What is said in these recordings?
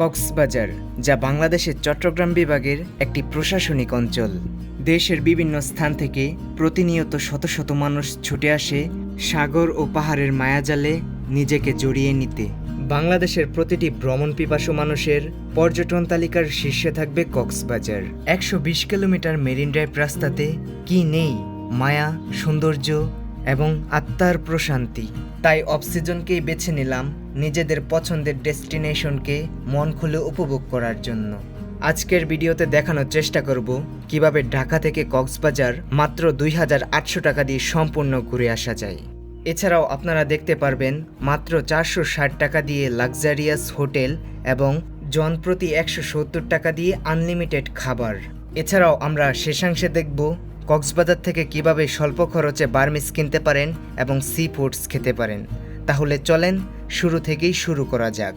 কক্সবাজার, যা বাংলাদেশের চট্টগ্রাম বিভাগের একটি প্রশাসনিক অঞ্চল। দেশের বিভিন্ন স্থান থেকে প্রতিনিয়ত শত শত মানুষ ছুটে আসে সাগর ও পাহাড়ের মায়াজালে নিজেকে জড়িয়ে নিতে। বাংলাদেশের প্রতিটি ভ্রমণ পিপাসু মানুষের পর্যটন তালিকার শীর্ষে থাকবে কক্সবাজার। একশো বিশ কিলোমিটার মেরিন ড্রাইভ রাস্তাতে কি নেই? মায়া, সৌন্দর্য এবং আত্মার প্রশান্তি। তাই অফ সিজনকেই বেছে নিলাম নিজেদের পছন্দের ডেস্টিনেশনকে মন খুলে উপভোগ করার জন্য। আজকের ভিডিওতে দেখানোর চেষ্টা করব কীভাবে ঢাকা থেকে কক্সবাজার মাত্র দুই হাজার আটশো টাকা দিয়ে সম্পূর্ণ ঘুরে আসা যায়। এছাড়াও আপনারা দেখতে পারবেন মাত্র চারশো ষাট টাকা দিয়ে লাক্সারিয়াস হোটেল এবং জন প্রতি একশো সত্তর টাকা দিয়ে আনলিমিটেড খাবার। এছাড়াও আমরা শেষাংশে দেখব কক্সবাজার থেকে কীভাবে স্বল্প খরচে বার্মিস কিনতে পারেন এবং সি ফুডস খেতে পারেন। তাহলে চলেন শুরু থেকেই শুরু করা যাক।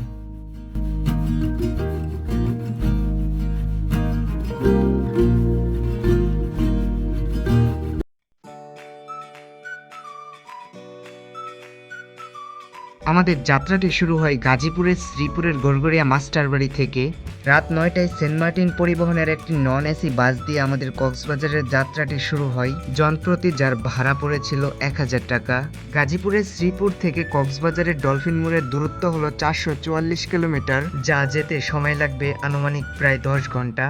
আমাদের যাত্রাটি শুরু হয় গাজীপুরের শ্রীপুরের গড়গড়িয়া মাস্টার বাড়ি থেকে। রাত নয়টায় সেন্ট মার্টিন পরিবহনের একটি নন এসি বাস দিয়ে আমাদের কক্সবাজারের যাত্রাটি শুরু হয়। জনপ্রতি যার ভাড়া পড়েছিল এক হাজার টাকা। গাজীপুরের শ্রীপুর থেকে কক্সবাজারের ডলফিন মোড়ের দূরত্ব হলো চারশো চুয়াল্লিশ কিলোমিটার, যা যেতে সময় লাগবে আনুমানিক প্রায় দশ ঘণ্টা।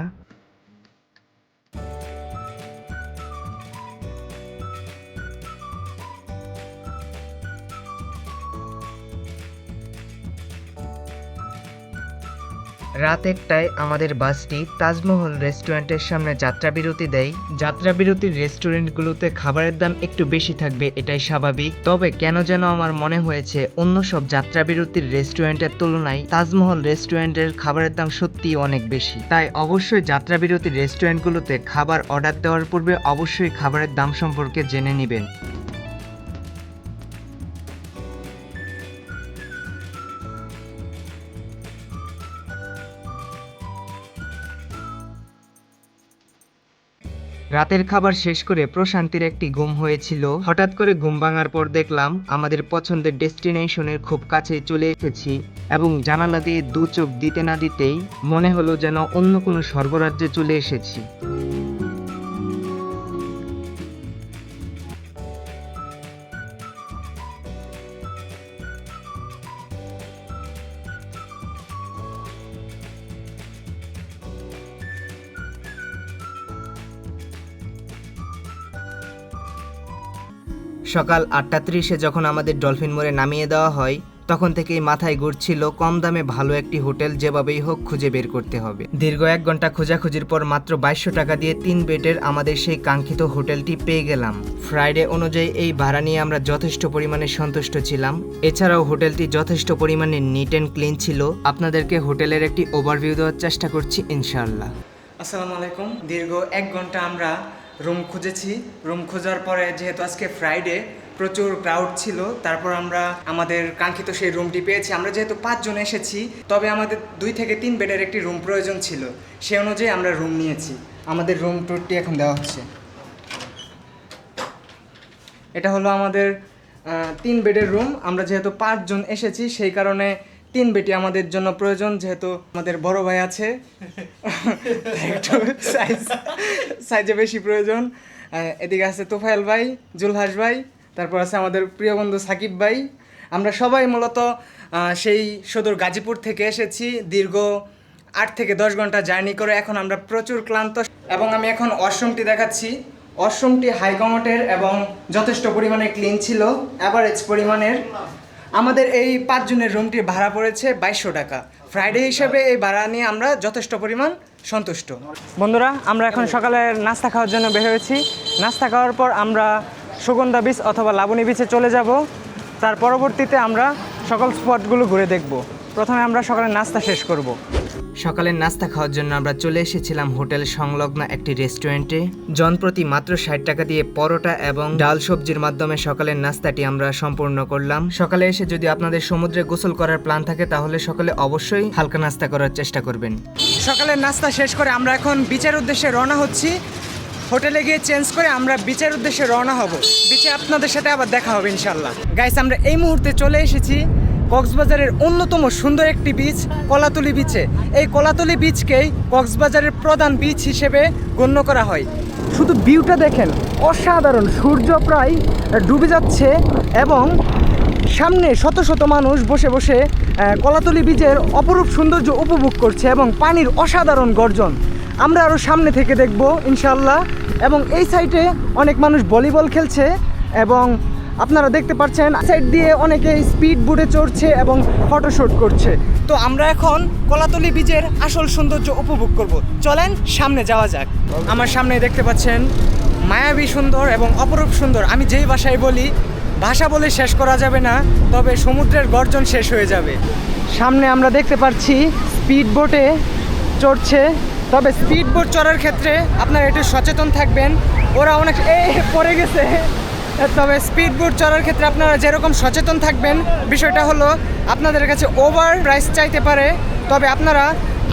রাত একটায় আমাদের বাসটি তাজমহল রেস্টুরেন্টের সামনে যাত্রা বিরতি দেয়। যাত্রা বিরতির রেস্টুরেন্টগুলোতে খাবারের দাম একটু বেশি থাকবে, এটাই স্বাভাবিক। তবে কেন যেন আমার মনে হয়েছে, অন্য সব যাত্রা বিরতির রেস্টুরেন্টের তুলনায় তাজমহল রেস্টুরেন্টের খাবারের দাম সত্যিই অনেক বেশি। তাই অবশ্যই যাত্রা বিরতির রেস্টুরেন্টগুলোতে খাবার অর্ডার দেওয়ার পূর্বে অবশ্যই খাবারের দাম সম্পর্কে জেনে নেবেন। রাতের খাবার শেষ করে প্রশান্তির একটি ঘুম হয়েছিল। হঠাৎ করে ঘুম ভাঙার পর দেখলাম আমাদের পছন্দের ডেস্টিনেশনের খুব কাছে চলে এসেছি এবং জানালা দিয়ে দু চোখ দিতে না দিতেই মনে হলো যেন অন্য কোনো স্বর্গরাজ্যে চলে এসেছি। সকাল আটটা ত্রিশে যখন আমাদের ডলফিন মোড়ে নামিয়ে দেওয়া হয়, তখন থেকেই মাথায় ঘুরছিল কম দামে ভালো একটি হোটেল যেভাবেই হোক খুঁজে বের করতে হবে। দীর্ঘ এক ঘণ্টা খোঁজাখুঁজির পর মাত্র বাইশশো টাকা দিয়ে তিন বেডের আমাদের সেই কাঙ্ক্ষিত হোটেলটি পেয়ে গেলাম। ফ্রাইডে অনুযায়ী এই ভাড়া নিয়ে আমরা যথেষ্ট পরিমাণে সন্তুষ্ট ছিলাম। এছাড়াও হোটেলটি যথেষ্ট পরিমাণে নিট অ্যান্ড ক্লিন ছিল। আপনাদেরকে হোটেলের একটি ওভারভিউ দেওয়ার চেষ্টা করছি, ইনশাআল্লাহ। আসসালামু আলাইকুম। দীর্ঘ এক ঘণ্টা আমরা রুম খুঁজেছি। রুম খোঁজার পরে যেহেতু আজকে ফ্রাইডে প্রচুর ক্রাউড ছিল, তারপর আমরা আমাদের কাঙ্ক্ষিত সেই রুমটি পেয়েছি। আমরা যেহেতু পাঁচজন এসেছি, তবে আমাদের দুই থেকে তিন বেডের একটি রুম প্রয়োজন ছিল। সে অনুযায়ী আমরা রুম নিয়েছি। আমাদের রুম ট্যুরটি এখন দেওয়া হচ্ছে। এটা হলো আমাদের তিন বেডের রুম আমরা যেহেতু পাঁচজন এসেছি, সেই কারণে তিন বেটি আমাদের জন্য প্রয়োজন যেহেতু আমাদের বড় ভাই আছে। একটু সাইজ সাইজে বেশি প্রয়োজন। এদিকে আছে তোফায়েল ভাই জুলহাস ভাই তারপর আছে আমাদের প্রিয় বন্ধু সাকিব ভাই। আমরা সবাই মূলত সেই সদর গাজীপুর থেকে এসেছি। দীর্ঘ আট থেকে দশ ঘণ্টা জার্নি করে এখন আমরা প্রচুর ক্লান্ত। এবং আমি এখন ওয়াশরুমটি দেখাচ্ছি। ওয়াশরুমটি হাই কমোটের এবং যথেষ্ট পরিমাণে ক্লিন ছিল। অ্যাভারেজ পরিমাণের আমাদের এই পাঁচজনের রুমটির ভাড়া পড়েছে বাইশশো টাকা। ফ্রাইডে হিসেবে এই ভাড়া নিয়ে আমরা যথেষ্ট পরিমাণ সন্তুষ্ট। বন্ধুরা, আমরা এখন সকালে নাস্তা খাওয়ার জন্য বের হয়েছি। নাস্তা খাওয়ার পর আমরা সুগন্ধা বিচ অথবা লাবণী বিচে চলে যাব। তার পরবর্তীতে আমরা সকল স্পটগুলো ঘুরে দেখব। প্রথমে আমরা সকালে নাস্তা শেষ করব। সকালের নাস্তা খাওয়ার জন্য আমরা চলে এসেছিলাম হোটেল সংলগ্ন একটি রেস্টুরেন্টে। জনপ্রতি মাত্র ষাট টাকা দিয়ে পরোটা এবং ডাল সবজির মাধ্যমে সকালের নাস্তাটি আমরা সম্পূর্ণ করলাম। সকালে এসে যদি আপনাদের সমুদ্রে গোসল করার প্ল্যান থাকে, তাহলে সকালে অবশ্যই হালকা নাস্তা করার চেষ্টা করবেন। সকালের নাস্তা শেষ করে আমরা এখন বিচের উদ্দেশ্যে রওনা হচ্ছি। হোটেলে গিয়ে চেঞ্জ করে আমরা বিচের উদ্দেশ্যে রওনা হব। বিচে আপনাদের সাথে আবার দেখা হবে ইনশাল্লাহ গাইস আমরা এই মুহূর্তে চলে এসেছি। কক্সবাজারের অন্যতম সুন্দর একটি বিচ কলাতলি বিচে এই কলাতলি বিচকেই কক্সবাজারের প্রধান বিচ হিসেবে গণ্য করা হয়। শুধু ভিউটা দেখেন, অসাধারণ, সূর্য প্রায় ডুবে যাচ্ছে এবং সামনে শত শত মানুষ বসে বসে কলাতলি বীজের অপরূপ সৌন্দর্য উপভোগ করছে এবং পানির অসাধারণ গর্জন। আমরা আরও সামনে থেকে দেখব ইনশাল্লাহ এবং এই সাইটে অনেক মানুষ ভলিবল খেলছে এবং আপনারা দেখতে পাচ্ছেন সাইড দিয়ে অনেকে স্পিড বোটে চড়ছে এবং ফটোশ্যুট করছে। তো আমরা এখন কলাতলি বীজের আসল সৌন্দর্য উপভোগ করব। চলেন সামনে যাওয়া যাক। আমার সামনে দেখতে পাচ্ছেন মায়াবী সুন্দর এবং অপরূপ সুন্দর। আমি যেই ভাষায় বলি ভাষা বলে শেষ করা যাবে না তবে সমুদ্রের গর্জন শেষ হয়ে যাবে। সামনে আমরা দেখতে পাচ্ছি স্পিড বোটে চড়ছে তবে স্পিড বোট চড়ার ক্ষেত্রে আপনারা একটু সচেতন থাকবেন। ওরা অনেক এ পড়ে গেছে। তবে স্পিড বোট চড়ার ক্ষেত্রে আপনারা যেরকম সচেতন থাকবেন, বিষয়টা হলো আপনাদের কাছে ওভার প্রাইস চাইতে পারে, তবে আপনারা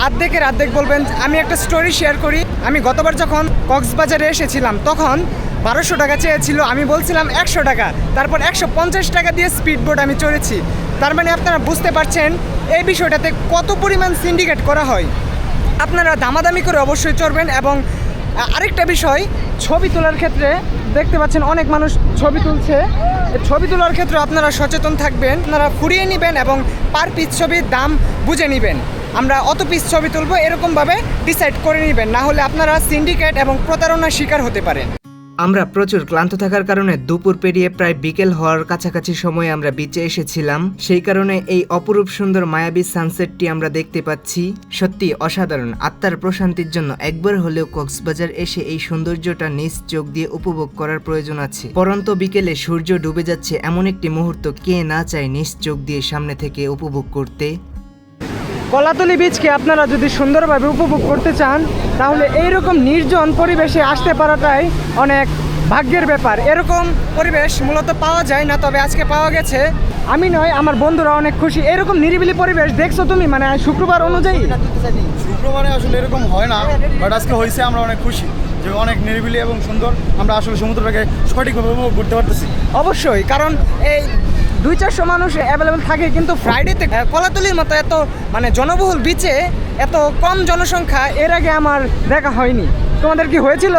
আর্ধেকের আর্ধেক বলবেন। আমি একটা স্টোরি শেয়ার করি। আমি গতবার যখন কক্সবাজারে এসেছিলাম, তখন বারোশো টাকা চেয়েছিল, আমি বলছিলাম একশো টাকা, তারপর একশো পঞ্চাশ টাকা দিয়ে স্পিড বোট আমি চড়েছি। তার মানে আপনারা বুঝতে পারছেন এই বিষয়টাতে কত পরিমাণ সিন্ডিকেট করা হয়। আপনারা দামাদামি করে অবশ্যই চড়বেন এবং আরেকটা বিষয়, ছবি তোলার ক্ষেত্রে দেখতে পাচ্ছেন অনেক মানুষ ছবি তুলছে। ছবি তোলার ক্ষেত্রে আপনারা সচেতন থাকবেন, আপনারা ফুরিয়ে নেবেন এবং পার পিস ছবির দাম বুঝে নেবেন। আমরা অত পিস ছবি তুলবো এরকমভাবে ডিসাইড করে নেবেন, না হলে আপনারা সিন্ডিকেট এবং প্রতারণার শিকার হতে পারেন। আমরা প্রচুর ক্লান্ত থাকার কারণে দুপুর পেরিয়ে প্রায় বিকেল হওয়ার কাছাকাছি সময়ে আমরা বিচে এসেছিলাম। সেই কারণে এই অপরূপ সুন্দর মায়াবী সানসেটটি আমরা দেখতে পাচ্ছি। সত্যি অসাধারণ আত্মার প্রশান্তির জন্য একবার হলেও কক্সবাজার এসে এই সৌন্দর্যটা নিজ চোখ দিয়ে উপভোগ করার প্রয়োজন আছে। পরন্ত বিকেলে সূর্য ডুবে যাচ্ছে এমন একটি মুহূর্ত কে না চায় নিজ চোখ দিয়ে সামনে থেকে উপভোগ করতে। কলাতলি বীচকে আপনারা যদি সুন্দরভাবে উপভোগ করতে চান তাহলে এইরকম নির্জন পরিবেশে আসতে পারাটাই অনেক ভাগ্যের ব্যাপার। এরকম পরিবেশ মূলত পাওয়া যায় না তবে আজকে পাওয়া গেছে। আমি নয় আমার বন্ধুরা অনেক খুশি। এরকম নিরিবিলি পরিবেশ দেখছ তুমি? মানে শুক্রবার অনুযায়ী। শুক্রবারে আসলে এরকম হয় না বাট আজকে হয়েছে আমরা অনেক খুশি যে অনেক নিরিবিলি এবং সুন্দর। আমরা আসলে সমুদ্রটাকে সঠিকভাবে উপভোগ করতে পারতেছি। অবশ্যই কারণ এই দুই চারশো মানুষ অ্যাভেলেবেল থাকে কিন্তু ফ্রাইডেতে কলাতলির মতো এত মানে জনবহুল বিচে এত কম জনসংখ্যা এর আগে আমার দেখা হয়নি। তোমাদের কি হয়েছিল?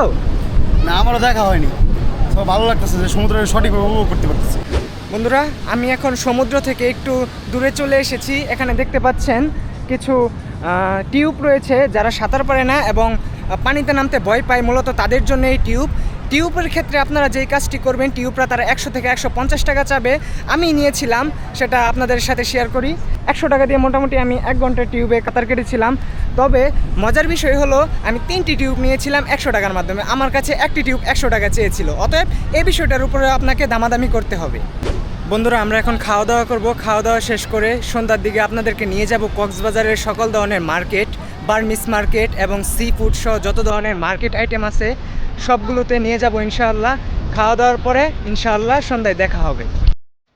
না আমারও দেখা হয়নি। তো ভালো লাগতেছে যে সমুদ্রের সঠিকভাবে উপভোগ করতে পারতেছি। বন্ধুরা আমি এখন সমুদ্র থেকে একটু দূরে চলে এসেছি। এখানে দেখতে পাচ্ছেন কিছু টিউব রয়েছে যারা সাঁতার পারে না এবং পানিতে নামতে ভয় পায়। মূলত তাদের জন্য এই টিউব। টিউবের ক্ষেত্রে আপনারা যেই কাজটি করবেন, টিউবরা তারা একশো থেকে একশো পঞ্চাশ টাকা চাবে। আমি নিয়েছিলাম, সেটা আপনাদের সাথে শেয়ার করি। একশো টাকা দিয়ে মোটামুটি আমি এক ঘণ্টা টিউবে কাতার কেটেছিলাম। তবে মজার বিষয় হলো, আমি তিনটি টিউব নিয়েছিলাম একশো টাকার মাধ্যমে। আমার কাছে একটি টিউব একশো টাকা চেয়েছিল। অতএব এই বিষয়টার উপরে আপনাকে দামাদামি করতে হবে। বন্ধুরা, আমরা এখন খাওয়া দাওয়া করব। খাওয়া দাওয়া শেষ করে সন্ধ্যার দিকে আপনাদেরকে নিয়ে যাব কক্সবাজারের সকল ধরনের মার্কেট। বার্মিস মার্কেট এবং সি ফুড সহ যত ধরনের মার্কেট আইটেম আছে, সবগুলোতে নিয়ে যাব ইনশাআল্লাহ খাওয়া দাওয়ার পরে ইনশাআল্লাহ সন্ধ্যায় দেখা হবে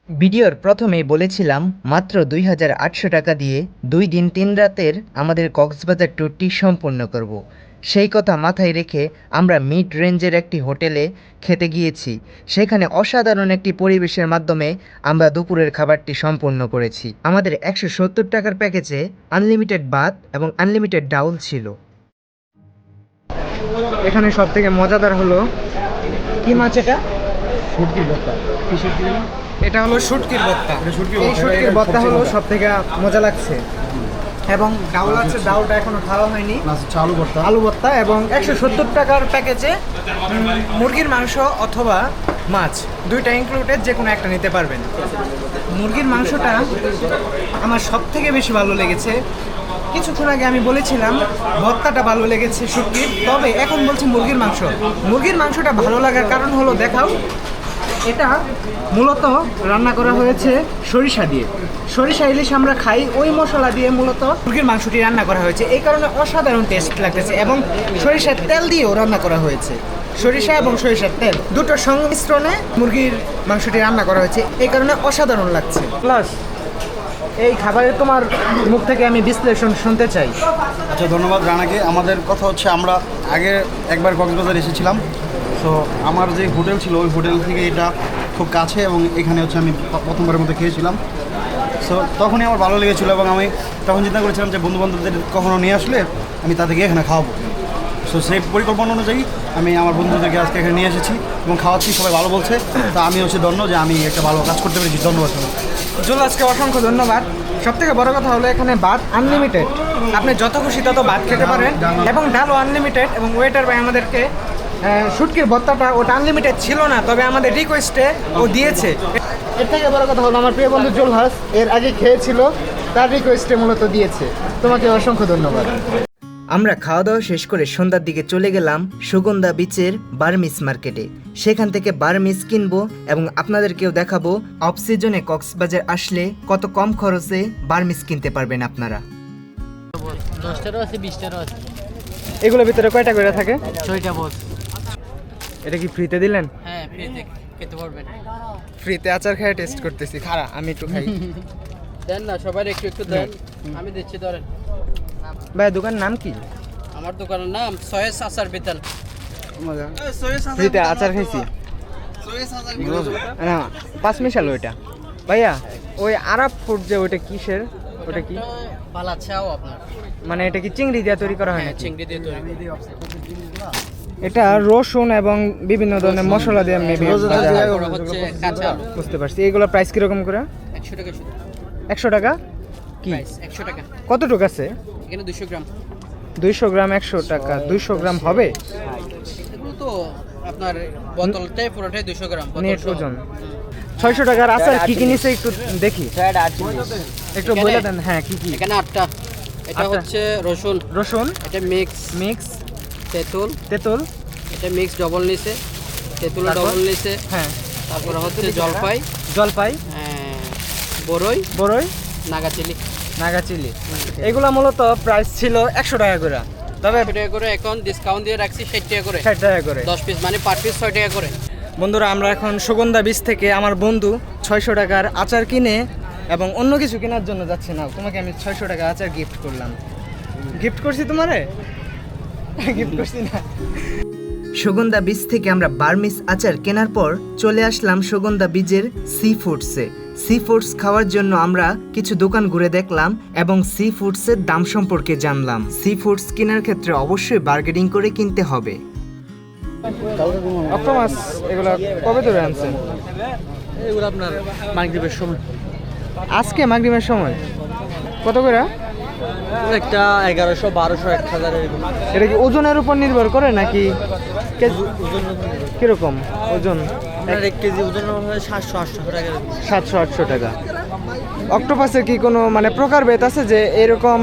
ভিডিওর প্রথমেই বলেছিলাম, মাত্র দুই হাজার আটশো টাকা দিয়ে দুই দিন তিন রাতের আমাদের কক্সবাজার ট্যুরটি সম্পূর্ণ করব। সেই কথা মাথায় রেখে আমরা মিড রেঞ্জের একটি হোটেলে খেতে গিয়েছি। সেখানে অসাধারণ একটি পরিবেশের মাধ্যমে আমরা দুপুরের খাবারটি সম্পূর্ণ করেছি। আমাদের একশো সত্তর টাকার প্যাকেজে আনলিমিটেড ভাত এবং আনলিমিটেড ডাউল ছিল। এখানে সব থেকে মজাদার হলো কি মাছ এটা? শুটকির ভর্তা। এটা হলো শুটকির শুটকির এই ভর্তা, শুটকির ভর্তা হলো সব থেকে মজা লাগছে। এবং ডাউল আছে ডাউলটা এখনও খাওয়া হয়নি। আলু ভর্তা। আলু ভর্তা এবং একশো সত্তর টাকার প্যাকেজে মুরগির মাংস অথবা মাছ দুইটা ইনক্লুডেড যে কোনো একটা নিতে পারবেন। মুরগির মাংসটা আমার সব থেকে বেশি ভালো লেগেছে। কিছুক্ষণ আগে আমি বলেছিলাম ভর্তাটা ভালো লেগেছে শুটকির তবে এখন বলছি মুরগির মাংস। মুরগির মাংসটা ভালো লাগার কারণ হলো দেখাও এটা মূলত রান্না করা হয়েছে সরিষা দিয়ে। সরিষা, ইলিশ আমরা খাই, ওই মশলা দিয়ে মূলত মুরগির মাংসটি রান্না করা হয়েছে। এই কারণে অসাধারণ টেস্ট লাগতেছে এবং সরিষার তেল দিয়েও রান্না করা হয়েছে। সরিষা এবং সরিষার তেল দুটো সংমিশ্রণে মুরগির মাংসটি রান্না করা হয়েছে। এই কারণে অসাধারণ লাগছে। প্লাস এই খাবারের তোমার মুখ থেকে আমি বিশ্লেষণ শুনতে চাই। আচ্ছা ধন্যবাদ রানাকে। আমাদের কথা হচ্ছে আমরা আগে একবার কক্সবাজার এসেছিলাম। তো আমার যে হোটেল ছিল ওই হোটেল থেকে এটা খুব কাছে এবং এখানে হচ্ছে আমি প্রথমবারের মতো খেয়েছিলাম। সো তখনই আমার ভালো লেগেছিলো এবং আমি তখন চিন্তা করেছিলাম যে বন্ধু বান্ধবদের কখনো নিয়ে আসলে আমি তাদেরকে এখানে খাওয়াবো। সো সেই পরিকল্পনা অনুযায়ী আমি আমার বন্ধুদেরকে আজকে এখানে নিয়ে এসেছি এবং খাওয়াচ্ছি সবাই ভালো বলছে। তা আমি হচ্ছে ধন্য যে আমি একটা ভালো কাজ করতে পেরেছি ধন্যবাদ জুল আজকে অসংখ্য ধন্যবাদ। সব থেকে বড় কথা হলো এখানে ভাত আনলিমিটেড আপনি যত খুশি তত ভাত খেতে পারেন এবং ডালও আনলিমিটেড এবং ওয়েটার ভাই আমাদেরকে শুটকির ভত্তাটা ওটা আনলিমিটেড ছিল না তবে আমাদের রিকোয়েস্টে ও দিয়েছে। এর থেকে বড় কথা হলো আমার প্রিয় বন্ধু জুলহাস এর আগে খেয়েছিল তার রিকোয়েস্টে মূলত দিয়েছে। তোমাকে অসংখ্য ধন্যবাদ। আমরা খাওয়া দাওয়া শেষ করে সন্ধ্যার দিকে চলে গেলাম সুগন্ধা বিচের বার্মিস মার্কেটে। সেখান থেকে বার্মিস কিনবো এবং আপনাদেরকেও দেখাবো অফ সিজনে কক্সবাজার আসলে কত কম খরচে বার্মিস কিনতে পারবেন আপনারা। দশটারও আছে বিশটারও আছে। এগুলোর ভিতরে কয়টা করে থাকে? ছয়টা বস এটা কি ফ্রিতে দিলেন? হ্যাঁ ফ্রিতে খেতে পারবেন। ফ্রিতে আচার খেয়ে টেস্ট করতেছি। খারা আমি একটু খাই। দেন না সবাই একটু একটু দেন। আমি দিচ্ছি ধরেন। ভাই দোকানের নাম কি? আমার দোকানের নাম সয়েস আচার বিতাল। ফ্রিতে আচার খাইছি। না পাঁচ মিশাল ওইটা ভাইয়া ওই আরব ফুড যে ওইটা কিসের? ওটা কি? পালা চাও আপনার। মানে এটা কি চিংড়ি দিয়ে তৈরি করা হয় হ্যাঁ চিংড়ি দিয়ে তৈরি। এটা রসুন এবং বিভিন্ন ধরনের মশলা দিয়ে মেবি হচ্ছে কাঁচা বুঝতে পারছি। এগুলো প্রাইস কীরকম করে? একশো টাকা শুধু। একশো টাকা? কি? প্রাইস একশো টাকা। কতটুকু আছে? এখানে দুশো গ্রাম। দুইশো গ্রাম একশো টাকা। দুইশো গ্রাম হবে? এগুলো তো আপনার বোতলটাই পুরোটাই দুশো গ্রাম। বোতল নেট ওজন। ছয়শো টাকার আচার কি কি নিছে একটু দেখি। একটু বলে দেন হ্যাঁ কি কি? এখানে আটটা। এটা হচ্ছে রসুন। রসুন? এটা মিক্স মিক্স তেঁতুল। তেঁতুল? এটা মিক্স ডবল নিছে। তেঁতুল ডবল নিছে। হ্যাঁ। তারপরে হচ্ছে জলপাই। জলপাই? আহ, বড়ই বড়ই নাগাচিলি। নাগা চিলি এগুলা মূলত প্রাইস ছিল একশো টাকা করে। তবে টাকা করে এখন ডিসকাউন্ট দিয়ে রাখছি ষাট টাকা করে। ষাট টাকা করে। দশ পিস মানে পার পিস ছয় টাকা করে। বন্ধুরা আমরা এখন সুগন্ধা বীজ থেকে আমার বন্ধু ছয়শো টাকার আচার কিনে এবং অন্য কিছু কেনার জন্য যাচ্ছে না। তোমাকে আমি ছয়শো টাকা আচার গিফট করলাম। গিফট করছি তোমারে? গিফট করছি না সুগন্ধা বীজ থেকে আমরা বার্মিস আচার কেনার পর চলে আসলাম সুগন্ধা বীজের সি ফুডসে। সি ফুডস খাওয়ার জন্য আমরা কিছু দোকান ঘুরে দেখলাম এবং সি ফুডসের দাম সম্পর্কে জানলাম। সি ফুডস কেনার ক্ষেত্রে অবশ্যই বার্গেনিং করে কিনতে হবে। অক্টোমাস এগুলো কবে ধরে আনছেন? এগুলো আপনার মাগরীবের সময়। আজকে মাগরিবের সময়। কত করে? একটা এগারোশো বারোশো এক হাজার এরকম। এটা কি ওজনের উপর নির্ভর করে নাকি কীরকম? ওজন? এক কেজি ওজন সাতশো আটশো টাকা সাতশো আটশো টাকা। অক্টোপাসের কি কোনো মানে প্রকারভেদ আছে যে এরকম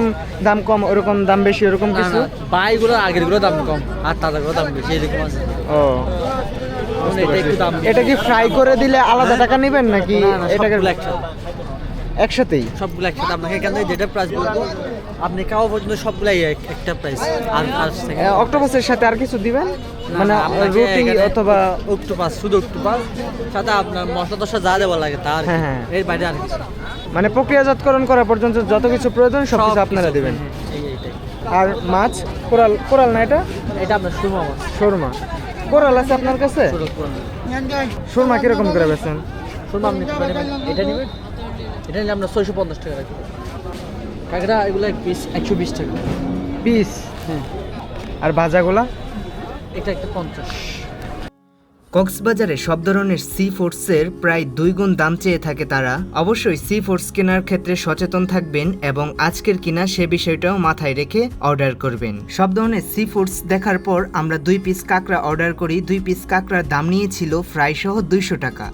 দাম কম ওরকম দাম বেশি ওরকম কিছু? বাইগুলো আগেরগুলো দাম কম আর তাজাগুলো দাম বেশি এরকম আছে। ও। এটা একটু দাম এটা কি ফ্রাই করে দিলে আলাদা টাকা নেবেন নাকি এটাকে একসাথেই? সবগুলো একসাথে আপনাকে এখান থেকে যেটা প্রাইস বলব আপনি খাওয়া পর্যন্ত সবগুলাই একটা প্রাইস আর আর অক্টোপাসের সাথে আর কিছু দিবেন? মানে রুটি অথবা অক্টোপাস শুধু অক্টোপাস সাথে আপনার মশলা টসলা যা দেওয়া লাগে তার হ্যাঁ, হ্যাঁ। এর বাইরে আর কিছু মানে প্রক্রিয়াজাতকরণ করা পর্যন্ত যত কিছু প্রয়োজন সব কিছু আপনারা দিবেন। হ্যাঁ, এইটাই। আর মাছ? কোরাল কোরাল না এটা? এটা আপনার সুরমা মাছ। শোরমা কোরাল আছে আপনার কাছে। শোরমা কীরকম করে বেছেন সুরমা আপনি এটা নেবেন? এটা নিলে আপনার ছয়শো পঞ্চাশ টাকা রাখবেন কাঁকড়া এগুলো এক পিস একশো বিশ টাকা। পিস হ্যাঁ আর ভাজাগুলা? এটা একটা পঞ্চাশ। কক্সবাজারে সব ধরনের সি ফুডসের প্রায় দুই গুণ দাম চেয়ে থাকে তারা। অবশ্যই সি ফুডস কেনার ক্ষেত্রে সচেতন থাকবেন এবং আজকের কিনা সে বিষয়টাও মাথায় রেখে অর্ডার করবেন। সব ধরনের সি ফুডস দেখার পর আমরা দুই পিস কাঁকড়া অর্ডার করি। দুই পিস কাঁকড়ার দাম নিয়েছিল ফ্রাই সহ দুইশো টাকা।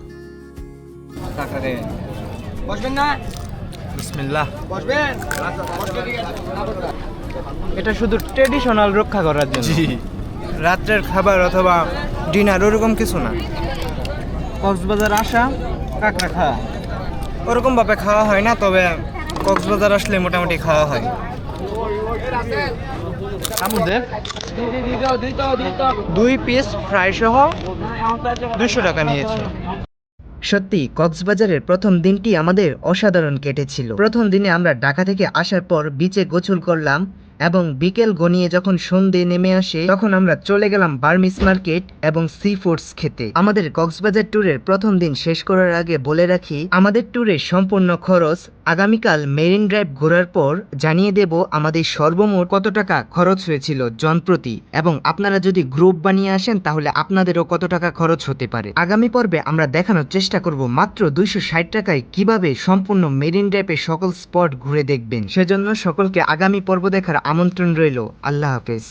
বসবেন না? বিসমিল্লাহ। বসবেন? এটা শুধু ট্রেডিশনাল রক্ষা করার জন্য। রাত্রের খাবার অথবা ডিনার ওরকম কিছু না। কক্সবাজার আসা কাঁকড়া খাওয়া। ওরকম ভাবে খাওয়া হয় না তবে কক্সবাজার আসলে মোটামুটি খাওয়া হয়। আমাদের? দুই পিস ফ্রাই সহ দুশো টাকা নিয়েছে। সত্যি কক্সবাজারের প্রথম দিনটি আমাদের অসাধারণ কেটেছিল। প্রথম দিনে আমরা ঢাকা থেকে আসার পর বিচে গোসল করলাম এবং বিকেল গনিয়ে যখন সন্ধে নেমে আসে, তখন আমরা চলে গেলাম বার্মিস মার্কেট এবং সি ফুডস খেতে। আমাদের কক্সবাজার ট্যুরের প্রথম দিন শেষ করার আগে বলে রাখি, আমাদের ট্যুরের সম্পূর্ণ খরচ আগামীকাল মেরিন ড্রাইভ ঘোরার পর জানিয়ে দেব আমাদের সর্বমোট কত টাকা খরচ হয়েছিল জনপ্রতি। এবং আপনারা যদি গ্রুপ বানিয়ে আসেন, তাহলে আপনাদেরও কত টাকা খরচ হতে পারে। আগামী পর্বে আমরা দেখানোর চেষ্টা করব মাত্র দুইশো ষাট টাকায় কীভাবে সম্পূর্ণ মেরিন ড্রাইভের সকল স্পট ঘুরে দেখবেন। সেজন্য সকলকে আগামী পর্ব দেখার আমন্ত্রণ রইল। আল্লাহ হাফেজ।